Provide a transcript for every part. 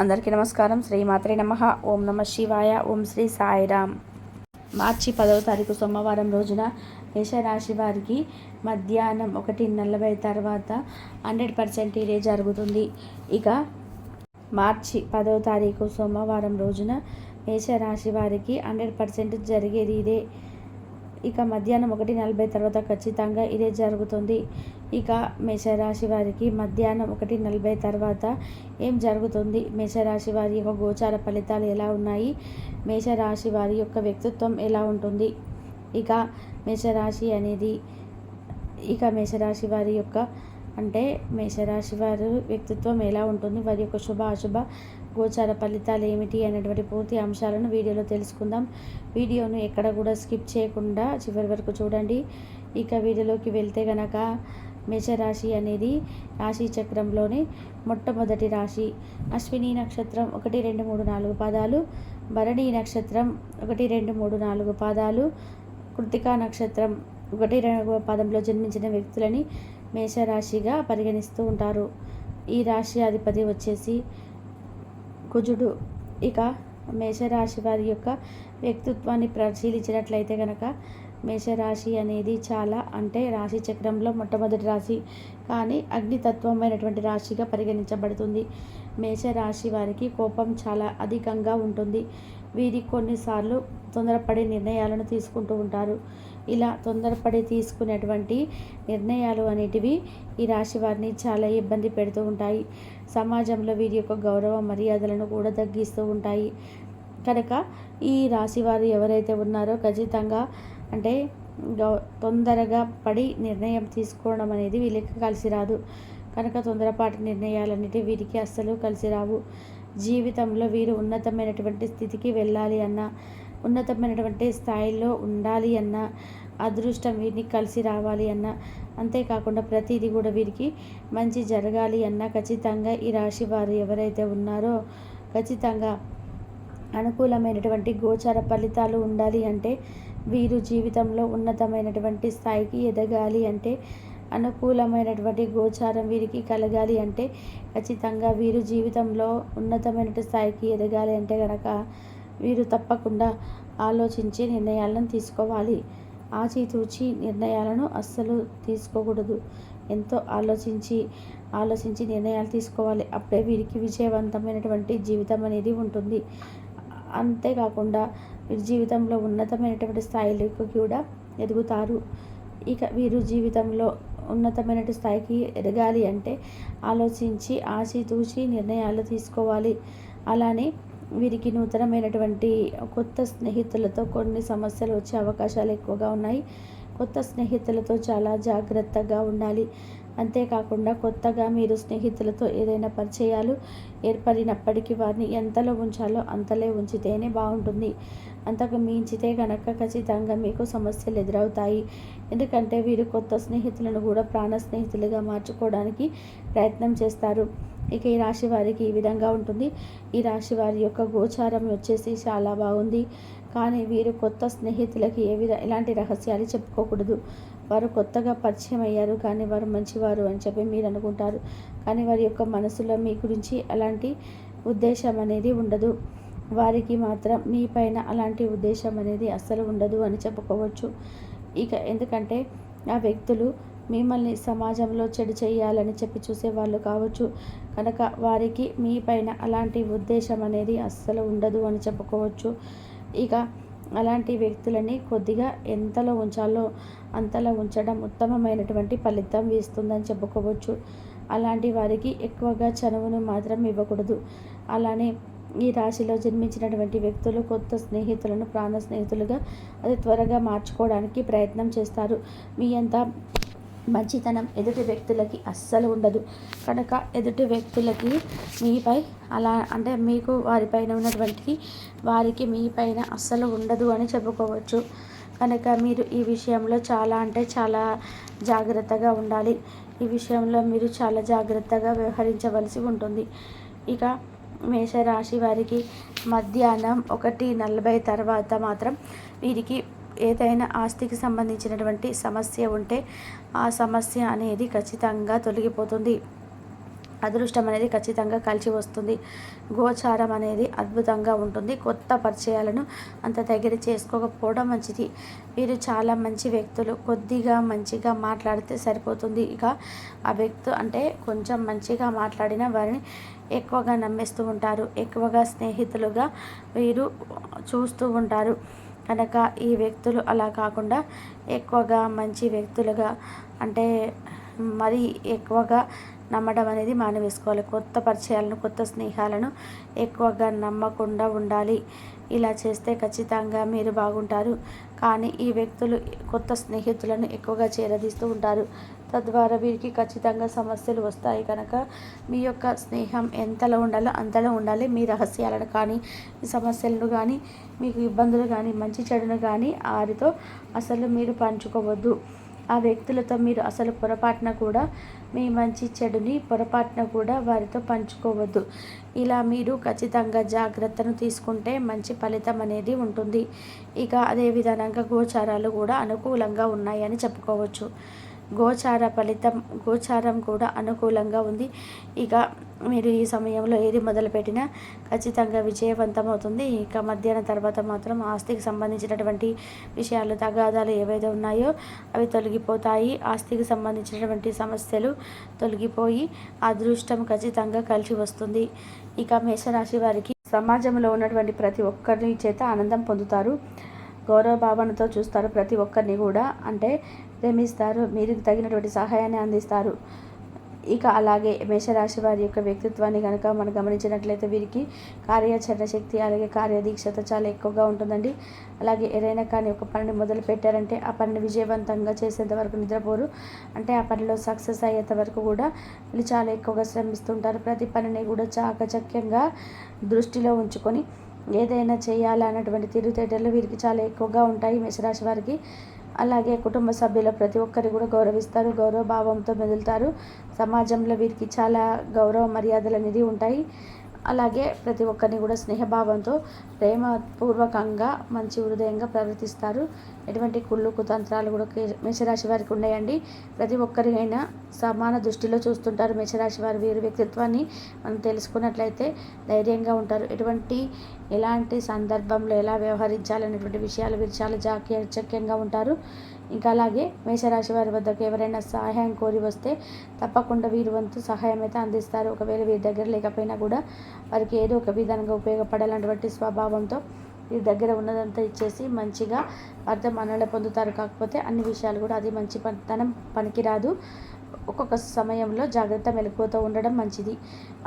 అందరికీ నమస్కారం. శ్రీమాత్రే నమ. ఓం నమ శివాయ. ఓం శ్రీ సాయిరామ్. మార్చి పదవ తారీఖు సోమవారం రోజున మేషరాశి వారికి మధ్యాహ్నం ఒకటి నలభై తర్వాత హండ్రెడ్ పర్సెంట్ ఇదే జరుగుతుంది. ఇక మార్చి పదవ తారీఖు సోమవారం రోజున మేషరాశి వారికి హండ్రెడ్ పర్సెంట్ జరిగేది ఇదే. ఇక మధ్యాహ్నం ఒకటి నలభై తర్వాత ఖచ్చితంగా ఇదే జరుగుతుంది. ఇక మేషరాశి వారికి మధ్యాహ్నం ఒకటి నలభై తర్వాత ఏం జరుగుతుంది? మేషరాశి వారి యొక్క గోచార ఫలితాలు ఎలా ఉన్నాయి? మేషరాశి వారి యొక్క వ్యక్తిత్వం ఎలా ఉంటుంది? ఇక మేషరాశి అనేది ఇక మేషరాశి వారి యొక్క అంటే మేషరాశి వారి వ్యక్తిత్వం ఎలా ఉంటుంది? వారి యొక్క శుభ అశుభ గోచార ఫలితాలు ఏమిటి? అనేటువంటి పూర్తి అంశాలను వీడియోలో తెలుసుకుందాం. వీడియోను ఎక్కడ కూడా స్కిప్ చేయకుండా చివరి వరకు చూడండి. ఇక వీడియోలోకి వెళ్తే గనక మేషరాశి అనేది రాశి చక్రంలోని మొట్టమొదటి రాశి. అశ్విని నక్షత్రం ఒకటి రెండు మూడు నాలుగు పాదాలు. భరణి నక్షత్రం ఒకటి రెండు మూడు నాలుగు పాదాలు. కృతికా నక్షత్రం ఒకటి రెండు పాదంలో జన్మించిన వ్యక్తులని మేషరాశిగా పరిగణిస్తూ ఉంటారు. ఈ రాశి అధిపతి వచ్చేసి కుజుడు. ఇక మేషరాశి వారి యొక్క వ్యక్తిత్వాన్ని పరిశీలించినట్లయితే కనుక మేషరాశి అనేది చాలా అంటే రాశి చక్రంలో మొట్టమొదటి రాశి. కానీ అగ్నితత్వమైనటువంటి రాశిగా పరిగణించబడుతుంది. మేషరాశి వారికి కోపం చాలా అధికంగా ఉంటుంది. వీరి కొన్నిసార్లు తొందరపడే నిర్ణయాలను తీసుకుంటూ ఉంటారు. ఇలా తొందరపడి తీసుకునేటువంటి నిర్ణయాలు అనేటివి ఈ రాశి వారిని చాలా ఇబ్బంది పెడుతూ ఉంటాయి. సమాజంలో వీరి యొక్క గౌరవ మర్యాదలను కూడా తగ్గిస్తూ ఉంటాయి. కనుక ఈ రాశి వారు ఎవరైతే ఉన్నారో ఖచ్చితంగా అంటే గౌ తొందరగా పడి నిర్ణయం తీసుకోవడం అనేది వీళ్ళకి కలిసి రాదు. కనుక తొందరపాటి నిర్ణయాలన్నిటి వీరికి అస్సలు కలిసి రావు. జీవితంలో వీరు ఉన్నతమైనటువంటి స్థితికి వెళ్ళాలి అన్న ఉన్నతమైనటువంటి స్థాయిలో ఉండాలి అన్న అదృష్టం వీరిని కలిసి రావాలి అన్న అంతేకాకుండా ప్రతిదీ కూడా వీరికి మంచి జరగాలి అన్న ఖచ్చితంగా ఈ రాశి వారు ఎవరైతే ఉన్నారో ఖచ్చితంగా అనుకూలమైనటువంటి గోచార ఫలితాలు ఉండాలి అంటే వీరు జీవితంలో ఉన్నతమైనటువంటి స్థాయికి ఎదగాలి అంటే అనుకూలమైనటువంటి గోచారం వీరికి కలగాలి అంటే ఖచ్చితంగా వీరు జీవితంలో ఉన్నతమైన స్థాయికి ఎదగాలి అంటే కనుక వీరు తప్పకుండా ఆలోచించి నిర్ణయాలను తీసుకోవాలి. ఆచితూచి నిర్ణయాలను అస్సలు తీసుకోకూడదు. ఎంతో ఆలోచించి ఆలోచించి నిర్ణయాలు తీసుకోవాలి. అప్పుడే వీరికి విజయవంతమైనటువంటి జీవితం అనేది ఉంటుంది. అంతేకాకుండా వీరి జీవితంలో ఉన్నతమైనటువంటి స్థాయిలకు కూడా ఎదుగుతారు. ఇక వీరు జీవితంలో ఉన్నతమైన స్థాయికి ఎదగాలి అంటే ఆలోచించి ఆచితూచి నిర్ణయాలు తీసుకోవాలి. అలానే వీరికి నూతనమైనటువంటి కొత్త స్నేహితులతో కొన్ని సమస్యలు వచ్చే అవకాశాలు ఎక్కువగా ఉన్నాయి. కొత్త స్నేహితులతో చాలా జాగ్రత్తగా ఉండాలి. అంతేకాకుండా కొత్తగా మీరు స్నేహితులతో ఏదైనా పరిచయాలు ఏర్పడినప్పటికీ వారిని ఎంతలో ఉంచాలో అంతలే ఉంచితేనే బాగుంటుంది. అంతకు మించితే కనుక ఖచ్చితంగా మీకు సమస్యలు ఎదురవుతాయి. ఎందుకంటే వీరు కొత్త స్నేహితులను కూడా ప్రాణ స్నేహితులుగా మార్చుకోవడానికి ప్రయత్నం చేస్తారు. ఇక ఈ రాశి వారికి ఈ విధంగా ఉంటుంది. ఈ రాశి వారి యొక్క గోచారం వచ్చేసి చాలా బాగుంది. కానీ వీరు కొత్త స్నేహితులకి ఏ విధ ఎలాంటి రహస్యాలు చెప్పుకోకూడదు. వారు కొత్తగా పరిచయం అయ్యారు. కానీ వారు మంచివారు అని చెప్పి మీరు అనుకుంటారు. కానీ వారి యొక్క మనసులో మీ గురించి అలాంటి ఉద్దేశం అనేది ఉండదు. వారికి మాత్రం మీ పైన అలాంటి ఉద్దేశం అనేది అస్సలు ఉండదు అని చెప్పుకోవచ్చు. ఇక ఎందుకంటే ఆ వ్యక్తులు మిమ్మల్ని సమాజంలో చెడు చేయాలని చెప్పి చూసేవాళ్ళు కావచ్చు. కనుక వారికి మీ పైన అలాంటి ఉద్దేశం అనేది అస్సలు ఉండదు అని చెప్పుకోవచ్చు. ఇక అలాంటి వ్యక్తులని కొద్దిగా ఎంతలో ఉంచాలో అంతలో ఉంచడం ఉత్తమమైనటువంటి ఫలితం ఇస్తుందని చెప్పుకోవచ్చు. అలాంటి వారికి ఎక్కువగా చనువును మాత్రం ఇవ్వకూడదు. అలానే ఈ రాశిలో జన్మించినటువంటి వ్యక్తులు కొత్త స్నేహితులను ప్రాణ స్నేహితులుగా అది త్వరగా మార్చుకోవడానికి ప్రయత్నం చేస్తారు. మీ అంతా మంచితనం ఎదుటి వ్యక్తులకి అస్సలు ఉండదు. కనుక ఎదుటి వ్యక్తులకి మీపై అలా అంటే మీకు వారిపైన ఉన్నటువంటి వారికి మీపైన అస్సలు ఉండదు అని చెప్పుకోవచ్చు. కనుక మీరు ఈ విషయంలో చాలా అంటే చాలా జాగ్రత్తగా ఉండాలి. ఈ విషయంలో మీరు చాలా జాగ్రత్తగా వ్యవహరించవలసి ఉంటుంది. ఇక మేషరాశి వారికి మధ్యాహ్నం ఒకటి నలభై తర్వాత మాత్రం వీరికి ఏదైనా ఆస్తికి సంబంధించినటువంటి సమస్య ఉంటే ఆ సమస్య అనేది ఖచ్చితంగా తొలగిపోతుంది. అదృష్టం అనేది ఖచ్చితంగా కలిసి వస్తుంది. గోచారం అనేది అద్భుతంగా ఉంటుంది. కొత్త పరిచయాలను అంత దగ్గర చేసుకోకపోవడం మంచిది. వీరు చాలా మంచి వ్యక్తులు కొద్దిగా మంచిగా మాట్లాడితే సరిపోతుంది. ఇక ఆ వ్యక్తు అంటే కొంచెం మంచిగా మాట్లాడిన వారిని ఎక్కువగా నమ్మేస్తూ ఉంటారు. ఎక్కువగా స్నేహితులుగా వీరు చూస్తూ ఉంటారు. కనుక ఈ వ్యక్తులు అలా కాకుండా ఎక్కువగా మంచి వ్యక్తులుగా అంటే మరీ ఎక్కువగా నమ్మడం అనేది మానవేసుకోవాలి. కొత్త పరిచయాలను కొత్త స్నేహాలను ఎక్కువగా నమ్మకుండా ఉండాలి. ఇలా చేస్తే ఖచ్చితంగా మీరు బాగుంటారు. కానీ ఈ వ్యక్తులు కొత్త స్నేహితులను ఎక్కువగా చేరదీస్తూ ఉంటారు. తద్వారా వీరికి ఖచ్చితంగా సమస్యలు వస్తాయి కనుక మీ యొక్క స్నేహం ఎంతలో ఉండాలో అంతలో ఉండాలి. మీ రహస్యాలను కానీ మీ సమస్యలను కానీ మీకు ఇబ్బందులు కానీ మంచి చెడును కానీ వారితో అసలు మీరు పంచుకోవద్దు. ఆ వ్యక్తులతో మీరు అసలు పొరపాటున కూడా మీ మంచి చెడుని పొరపాటున కూడా వారితో పంచుకోవద్దు. ఇలా మీరు ఖచ్చితంగా జాగ్రత్తను తీసుకుంటే మంచి ఫలితం అనేది ఉంటుంది. ఇక అదే విధంగా గోచారాలు కూడా అనుకూలంగా ఉన్నాయని చెప్పుకోవచ్చు. గోచార ఫలితం గోచారం కూడా అనుకూలంగా ఉంది. ఇక మీరు ఈ సమయంలో ఏది మొదలుపెట్టినా ఖచ్చితంగా విజయవంతమవుతుంది. ఇక మధ్యాహ్నం తర్వాత మాత్రం ఆస్తికి సంబంధించినటువంటి విషయాలు తగాదాలు ఏవైతే ఉన్నాయో అవి తొలగిపోతాయి. ఆస్తికి సంబంధించినటువంటి సమస్యలు తొలగిపోయి అదృష్టం ఖచ్చితంగా కలిసి వస్తుంది. ఇక మేషరాశి వారికి సమాజంలో ఉన్నటువంటి ప్రతి ఒక్కరి చేత ఆనందం పొందుతారు. గౌరవ భావనతో చూస్తారు ప్రతి ఒక్కరిని కూడా. అంటే ప్రేమిస్తారు మీరు తగినటువంటి సహాయాన్ని అందిస్తారు. ఇక అలాగే మేషరాశి వారి యొక్క వ్యక్తిత్వాన్ని కనుక మనం గమనించినట్లయితే వీరికి కార్యాచరణ శక్తి అలాగే కార్యదీక్షత చాలా ఎక్కువగా ఉంటుందండి. అలాగే ఏదైనా కానీ ఒక పనిని మొదలు పెట్టారంటే ఆ పనిని విజయవంతంగా చేసేంత వరకు నిద్రపోరు. అంటే ఆ పనిలో సక్సెస్ అయ్యేంత వరకు కూడా వీళ్ళు చాలా ఎక్కువగా శ్రమిస్తుంటారు. ప్రతి పనిని కూడా చాకచక్యంగా దృష్టిలో ఉంచుకొని ఏదైనా చేయాలన్నటువంటి తీరుతేటలు వీరికి చాలా ఎక్కువగా ఉంటాయి. మేషరాశి వారికి అలాగే కుటుంబ సభ్యుల ప్రతి ఒక్కరు కూడా గౌరవిస్తారు గౌరవ భావంతో మెదులుతారు. సమాజంలో వీరికి చాలా గౌరవ మర్యాదలు అనేది ఉంటాయి. అలాగే ప్రతి ఒక్కరిని కూడా స్నేహభావంతో ప్రేమపూర్వకంగా మంచి హృదయంగా ప్రవర్తిస్తారు. ఎటువంటి కుళ్ళు కుతంత్రాలు కూడా మేషరాశి వారికి ఉన్నాయండి ప్రతి ఒక్కరికైనా సమాన దృష్టిలో చూస్తుంటారు మేషరాశి వారి వీరి వ్యక్తిత్వాన్ని. మనం తెలుసుకున్నట్లయితే ధైర్యంగా ఉంటారు. ఎటువంటి ఎలాంటి సందర్భంలో ఎలా వ్యవహరించాలనేటువంటి విషయాలు వీరు చాలా జాక్యచక్యంగా ఉంటారు. ఇంకా అలాగే మేషరాశి వారి వద్దకు ఎవరైనా సహాయం కోరి వస్తే తప్పకుండా వీరి వంతు సహాయం అయితే అందిస్తారు. ఒకవేళ వీరి దగ్గర లేకపోయినా కూడా వారికి ఏదో ఒక విధంగా ఉపయోగపడాలన్నటువంటి స్వభావంతో వీరి దగ్గర ఉన్నదంతా ఇచ్చేసి మంచిగా వారితో మనలో పొందుతారు. కాకపోతే అన్ని విషయాలు కూడా అది మంచి పనితనం పనికిరాదు. ఒక్కొక్క సమయంలో జాగ్రత్త మెలకువతో ఉండడం మంచిది.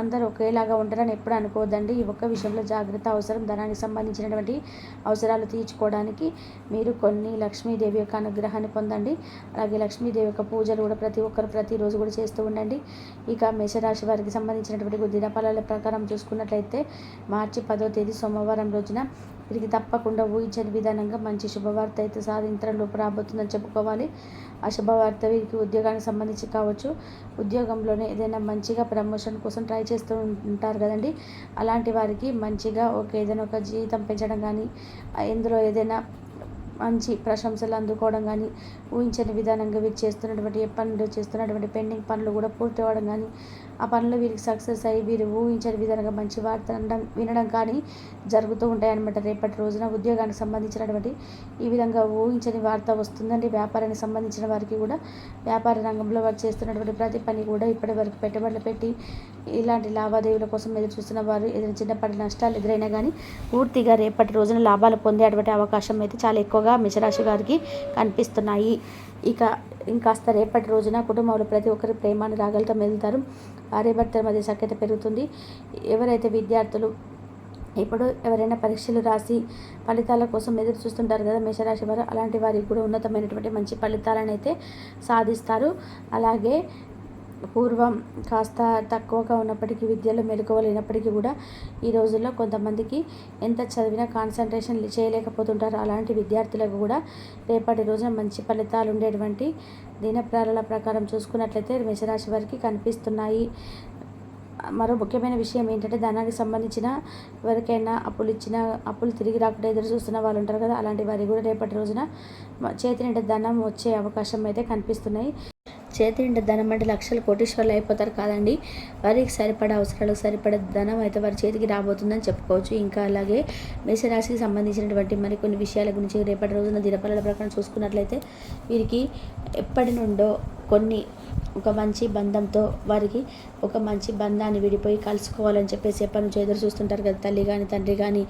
అందరూ ఒకేలాగా ఉంటారని ఎప్పుడు అనుకోవద్దండి. ఈ ఒక్క విషయంలో జాగ్రత్త అవసరం. ధనానికి సంబంధించినటువంటి అవసరాలు తీర్చుకోవడానికి మీరు కొన్ని లక్ష్మీదేవి యొక్క అనుగ్రహాన్ని పొందండి. అలాగే లక్ష్మీదేవి యొక్క పూజలు కూడా ప్రతి ఒక్కరు ప్రతిరోజు కూడా చేస్తూ ఉండండి. ఇక మేషరాశి వారికి సంబంధించినటువంటి దినఫలాల ప్రకారం చూసుకున్నట్లయితే మార్చి పదో తేదీ సోమవారం రోజున వీరికి తప్పకుండా ఊహించని విధానంగా మంచి శుభవార్త అయితే సాధించడంలోపు రాబోతుందని చెప్పుకోవాలి. ఆ శుభవార్త వీరికి ఉద్యోగానికి సంబంధించి కావచ్చు. ఉద్యోగంలోనే ఏదైనా మంచిగా ప్రమోషన్ కోసం ట్రై చేస్తూ ఉంటారు కదండి. అలాంటి వారికి మంచిగా ఒక ఏదైనా ఒక జీతం పెంచడం కానీ ఇందులో ఏదైనా మంచి ప్రశంసలు అందుకోవడం కానీ ఊహించని విధానంగా వీరు చేస్తున్నటువంటి ఏ పనులు చేస్తున్నటువంటి పెండింగ్ పనులు కూడా పూర్తి అవ్వడం కానీ ఆ పనులు వీరికి సక్సెస్ అయ్యి వీరు ఊహించని విధంగా మంచి వార్త అనడం వినడం కానీ జరుగుతూ ఉంటాయన్నమాట. రేపటి రోజున ఉద్యోగానికి సంబంధించినటువంటి ఈ విధంగా ఊహించని వార్త వస్తుందండి. వ్యాపారానికి సంబంధించిన వారికి కూడా వ్యాపార రంగంలో వారు చేస్తున్నటువంటి ప్రతి పని కూడా ఇప్పటి వరకు పెట్టుబడులు పెట్టి ఇలాంటి లావాదేవీల కోసం ఎదురు చూస్తున్న వారు ఏదైనా చిన్నపాటి నష్టాలు ఎదురైనా కానీ పూర్తిగా రేపటి రోజున లాభాలు పొందేటువంటి అవకాశం అయితే చాలా ఎక్కువగా మిషరాశి గారికి కనిపిస్తున్నాయి. ఇక ఇంకాస్త రేపటి రోజున కుటుంబంలో ప్రతి ఒక్కరి ప్రేమానురాగాలతో మెదులుతారు. భార్యాభర్తల మధ్య సఖ్యత పెరుగుతుంది. ఎవరైతే విద్యార్థులు ఇప్పుడు ఎవరైనా పరీక్షలు రాసి ఫలితాల కోసం ఎదురు చూస్తుంటారు కదా మేషరాశి వారు అలాంటి వారికి కూడా ఉన్నతమైనటువంటి మంచి ఫలితాలను అయితే సాధిస్తారు. అలాగే పూర్వం కాస్త తక్కువగా ఉన్నప్పటికీ విద్యలో మెలకువలేనప్పటికీ కూడా ఈ రోజుల్లో కొంతమందికి ఎంత చదివినా కాన్సన్ట్రేషన్ చేయలేకపోతుంటారు. అలాంటి విద్యార్థులకు కూడా రేపటి రోజున మంచి ఫలితాలు ఉండేటువంటి దినప్రాల ప్రకారం చూసుకున్నట్లయితే మేషరాశి వారికి కనిపిస్తున్నాయి. మరో ముఖ్యమైన విషయం ఏంటంటే ధనానికి సంబంధించిన ఎవరికైనా అప్పులు ఇచ్చిన అప్పులు తిరిగి రాకుండా ఎదురు చూస్తున్న వాళ్ళు ఉంటారు కదా అలాంటి వారికి కూడా రేపటి రోజున చేతి నిండా ధనం వచ్చే అవకాశం అయితే కనిపిస్తున్నాయి. చేతి ధనం అంటే లక్షలు కోటీశ్వర్లు అయిపోతారు కాదండి. వారికి సరిపడా అవసరాలకు సరిపడా ధనం అయితే వారి చేతికి రాబోతుందని చెప్పుకోవచ్చు. ఇంకా అలాగే మేషరాశికి సంబంధించినటువంటి మరికొన్ని విషయాల గురించి రేపటి రోజున దినఫలాల ప్రకారం చూసుకున్నట్లయితే వీరికి ఎప్పటి నుండో కొన్ని ఒక మంచి బంధంతో వారికి ఒక మంచి బంధాన్ని విడిపోయి కలుసుకోవాలని చెప్పేసి ఎప్పటి నుంచి ఎదురు చూస్తుంటారు కదా తల్లి కానీ తండ్రి కానీ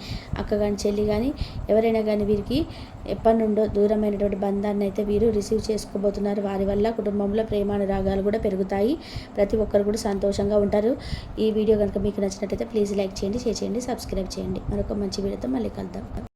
అక్క కానీ చెల్లి కానీ ఎవరైనా కానీ వీరికి ఎప్పటి నుండో దూరమైనటువంటి బంధాన్ని అయితే వీరు రిసీవ్ చేసుకోబోతున్నారు. వారి వల్ల కుటుంబంలో ప్రేమానురాగాలు కూడా పెరుగుతాయి. ప్రతి ఒక్కరు కూడా సంతోషంగా ఉంటారు. ఈ వీడియో కనుక మీకు నచ్చినట్టయితే ప్లీజ్ లైక్ చేయండి షేర్ చేయండి సబ్స్క్రైబ్ చేయండి. మరొక మంచి వీడియోతో మళ్ళీ కలుద్దాం.